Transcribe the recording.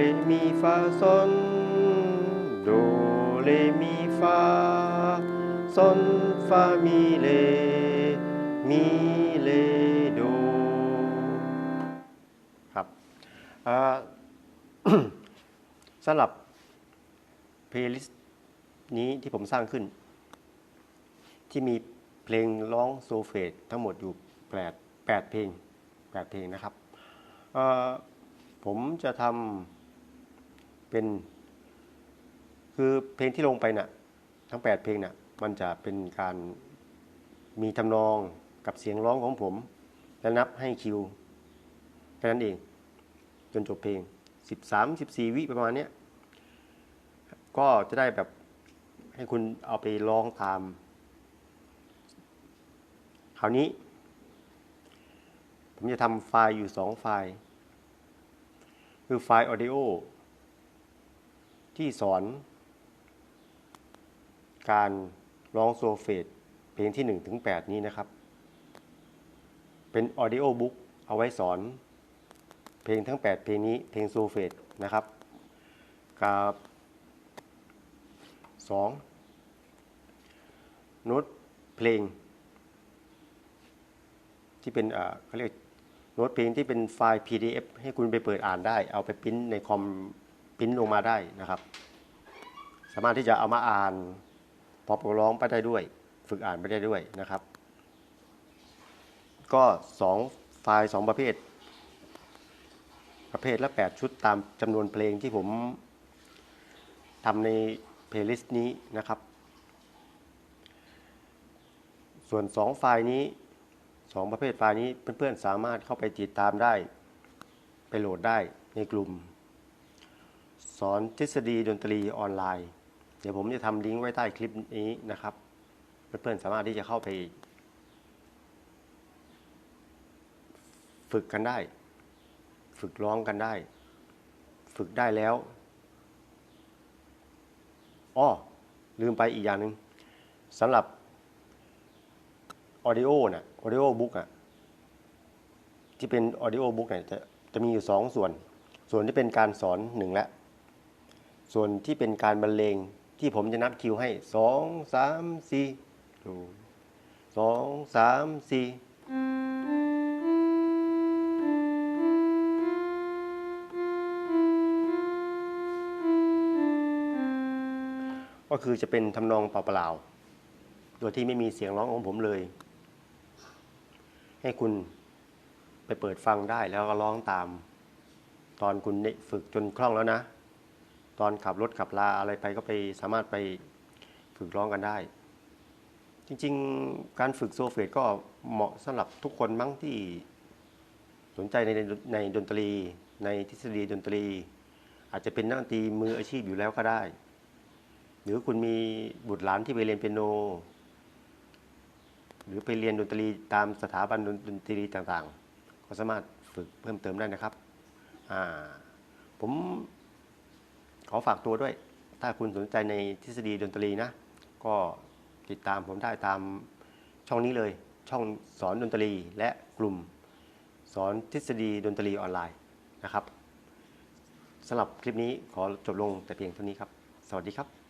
เรมีฟาซนโดเรมีฟาซนฟามีเล มีเลโดครับอ่าสำหรับเพลย์ลิสต์นี้ที่ผมสร้างขึ้น ที่มีเพลงร้องโซเฟตทั้งหมดอยู่แปดแปดเพลงแปดเพลงนะครับผมจะทำ เป็น คือเพลงที่ลงไปน่ะ ทั้ง 8 เพลงน่ะ มันจะเป็นการมีทำนองกับเสียงร้องของผม และนับให้คิวแค่นั้นเอง จนจบเพลง 13 14 วิประมาณเนี้ยก็จะได้แบบให้คุณเอาไปร้องตามคราวนี้ ผมจะทำไฟล์อยู่สองไฟล์ คือไฟล์ audio ที่สอน การร้องโซเฟตเพลงที่1ถึง8นี้นะครับ เป็น audio book เอาไว้สอน เพลงทั้ง 8 เพลงนี้เพลงโซเฟตนะครับกับ2โน้ตเพลง ที่เป็นเขาเรียกโน้ตเพลงที่เป็นไฟล์ PDF ให้คุณไปเปิดอ่านได้ เอาไปปริ้นในคอม ปริ้นลงมาได้นะครับ สามารถที่จะเอามาอ่าน พอปร้องไปได้ด้วย ฝึกอ่านไปได้ด้วยนะครับ ก็สองไฟล์สองประเภท ประเภทละ 8 ชุดตามจำนวนเพลงที่ผมทำในเพลย์ลิสต์นี้นะครับ ส่วน 2 ไฟล์นี้ 2 ประเภทไฟล์นี้เพื่อนๆสามารถเข้าไปติดตามได้ ไปโหลดได้ในกลุ่ม สอนทฤษฎีดนตรีออนไลน์ เดี๋ยวผมจะทำลิงก์ไว้ใต้คลิปนี้นะครับ เพื่อนๆสามารถที่จะเข้าไป ฝึกกันได้ ฝึกร้องกันได้ ฝึกได้แล้วอ้อลืมไปอีกอย่างหนึ่งสำหรับ Audio น่ะ Audio Book อะที่เป็น Audio Book เนี่ยจะจะมีอยู่สองส่วน ส่วนที่เป็นการสอนหนึ่งและ ส่วนที่เป็นการบรรเลงที่ผมจะนับคิวให้สองสามสี่ดูสองสามสี่ก็คือจะเป็นทำนองเปล่าๆ โดยที่ไม่มีเสียงร้องของผมเลย ให้คุณไปเปิดฟังได้แล้วก็ร้องตาม ตอนคุณฝึกจนคล่องแล้วนะ ตอนขับรถขับลาอะไรไปก็ไปสามารถไปฝึกร้องกันได้ จริงๆ การฝึกโซเฟตก็เหมาะสำหรับทุกคนมั้งที่สนใจในในดนตรี ในทฤษฎีดนตรี อาจจะเป็นนักดนตรีมืออาชีพอยู่แล้วก็ได้ หรือคุณมีบุตรหลานที่ไปเรียนเปียโน หรือไปเรียนดนตรีตามสถาบันดนตรีต่างๆ ก็สามารถฝึกเพิ่มเติมได้นะครับ อ่า ผม ขอฝากตัวด้วย ถ้าคุณสนใจในทฤษฎีดนตรีนะ ก็ติดตามผมได้ตามช่องนี้เลย ช่องสอนดนตรีและกลุ่ม สอนทฤษฎีดนตรีออนไลน์นะครับสำหรับคลิปนี้ขอจบลงแต่เพียงเท่านี้ครับ สวัสดีครับ